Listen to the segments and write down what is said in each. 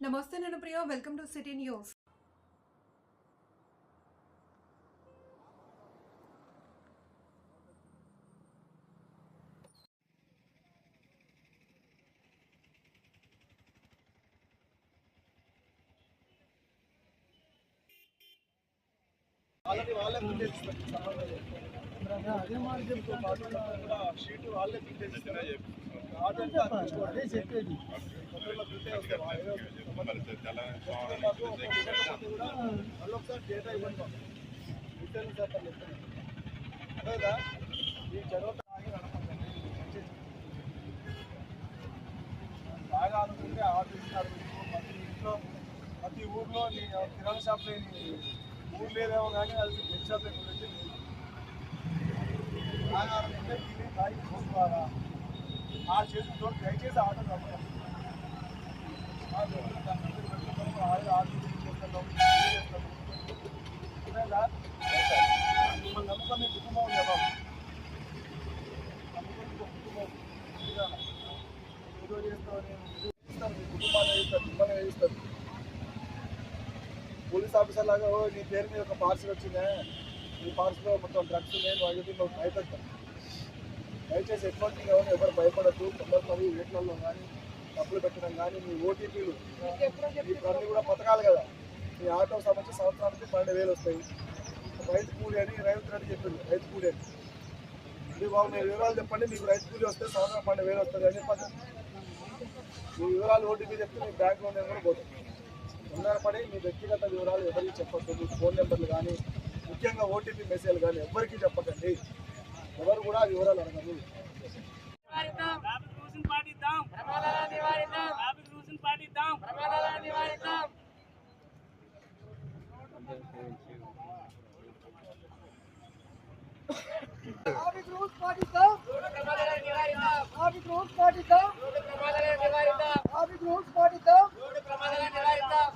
नमस्ते नियो welcome to city news ఈ చదువు బాగా అనుకుంటే ఆలోచిస్తారు ప్రతి ఇంట్లో ప్రతి ఊర్లో నీ కిరాణా షాప్ ఊరు లేదేమో కానీ అది బెడ్ షాప్ బాగా అనుకుంటే దీన్ని ఆ చేతులతో దయచేసి ఆటో తప్పదు పోలీస్ ఆఫీసర్ లాగా "ఓ, నీ పేరు మీద ఒక పార్సల్ వచ్చిందే. ఈ పార్సల్లో మొత్తం డ్రగ్స్ ఉన్నాయి వాటి నువ్వు భయపెడతాం దయచేసి ఎటువంటి ఎవరు ఎవరు భయపడద్దు. కొందరు వీటిలలో కానీ డబ్బులు పెట్టడం కానీ మీ ఓటీపీలు అన్ని కూడా పథకాలు కదా. మీ ఆటో సంబంధించి సంవత్సరానికి పన్నెండు వేలు వస్తాయి. రైతు కూలి అని రైతు రెడ్డి చెప్పింది రైతు కూలి అని. మీరు బాబు వివరాలు చెప్పండి మీకు రైతు కూలి వస్తే సంవత్సరం పన్నెండు వేలు వస్తుంది అని చెప్పండి. మీ వివరాలు ఓటీపీ చెప్తే మీ బ్యాంక్లో నేను కూడా పోతుంది తొందరపడి మీ వ్యక్తిగత వివరాలు ఎవరికి చెప్పొద్దు మీ ఫోన్ నెంబర్లు కానీ ముఖ్యంగా ఓటీపీ మెసేజ్లు కానీ ఎవరికి చెప్పకండి. ఎవరు కూడా ఆ వివరాలు అడగదు ట్రాఫిక్ రూల్స్ పాటిద్దాం ట్రాఫిక్ రూల్స్ పాటిద్దాం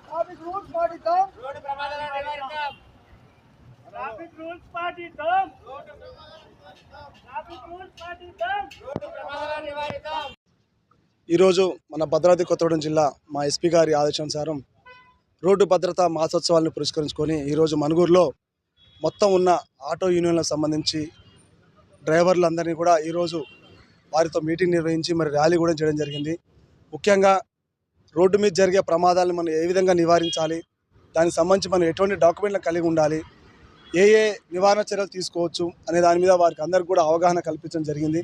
ట్రాఫిక్ రూల్స్ పాటిద్దాం ట్రాఫిక్ రూల్స్ పాటిద్దాం ట్రాఫిక్ రూల్స్ పాటిద్దాం ఈరోజు మన భద్రాద్రి కొత్తగూడెం జిల్లా మా ఎస్పీ గారి ఆదేశానుసారం రోడ్డు భద్రతా మాసోత్సవాలను పురస్కరించుకొని ఈరోజు మనుగూరులో మొత్తం ఉన్న ఆటో యూనియన్లకు సంబంధించి డ్రైవర్లందరినీ కూడా ఈరోజు వారితో మీటింగ్ నిర్వహించి మరి ర్యాలీ కూడా చేయడం జరిగింది. ముఖ్యంగా రోడ్డు మీద జరిగే ప్రమాదాలను మనం ఏ విధంగా నివారించాలి? దానికి సంబంధించి మనం ఎటువంటి డాక్యుమెంట్లు కలిగి ఉండాలి? ఏ ఏ నివారణ చర్యలు తీసుకోవచ్చు? అనే దాని మీద వారికి అందరికి కూడా అవగాహన కల్పించడం జరిగింది.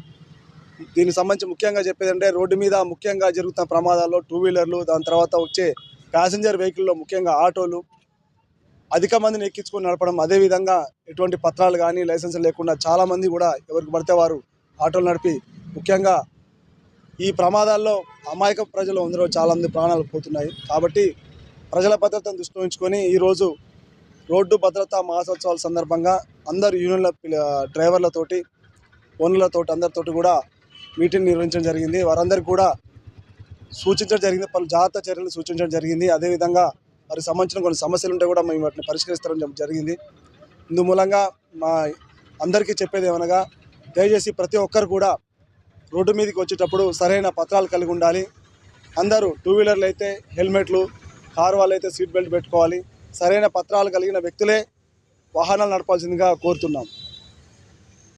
దీనికి సంబంధించి ముఖ్యంగా చెప్పేది అంటే రోడ్డు మీద ముఖ్యంగా జరుగుతున్న ప్రమాదాల్లో టూ వీలర్లు దాని తర్వాత వచ్చే ప్యాసింజర్ వెహికల్లో ముఖ్యంగా ఆటోలు అధిక మందిని ఎక్కించుకొని నడపడం అదేవిధంగా ఎటువంటి పత్రాలు కానీ లైసెన్స్ లేకుండా చాలామంది కూడా ఎవరికి పడితే వారు ఆటోలు నడిపి ముఖ్యంగా ఈ ప్రమాదాల్లో అమాయక ప్రజలు అందరూ చాలామంది ప్రాణాలు పోతున్నాయి. కాబట్టి ప్రజల భద్రతను దృష్టిలో ఉంచుకొని ఈరోజు రోడ్డు భద్రతా మాసోత్సవాల సందర్భంగా అందరు యూనియన్ల డ్రైవర్లతోటి ఓనర్లతోటి అందరితోటి కూడా మీటింగ్ నిర్వహించడం జరిగింది. వారందరికీ కూడా సూచించడం జరిగింది. పలు జాగ్రత్త చర్యలు సూచించడం జరిగింది. అదేవిధంగా వారికి సంబంధించిన కొన్ని సమస్యలు ఉంటే కూడా మేము వాటిని పరిష్కరిస్తారని జరిగింది. ఇందు మూలంగా మా అందరికీ చెప్పేది ఏమనగా దయచేసి ప్రతి ఒక్కరు కూడా రోడ్డు మీదకి వచ్చేటప్పుడు సరైన పత్రాలు కలిగి ఉండాలి. అందరూ టూ వీలర్లు అయితే హెల్మెట్లు కారు వాళ్ళు అయితే సీట్ బెల్ట్ పెట్టుకోవాలి. సరైన పత్రాలు కలిగిన వ్యక్తులే వాహనాలు నడపాల్సిందిగా కోరుతున్నాం.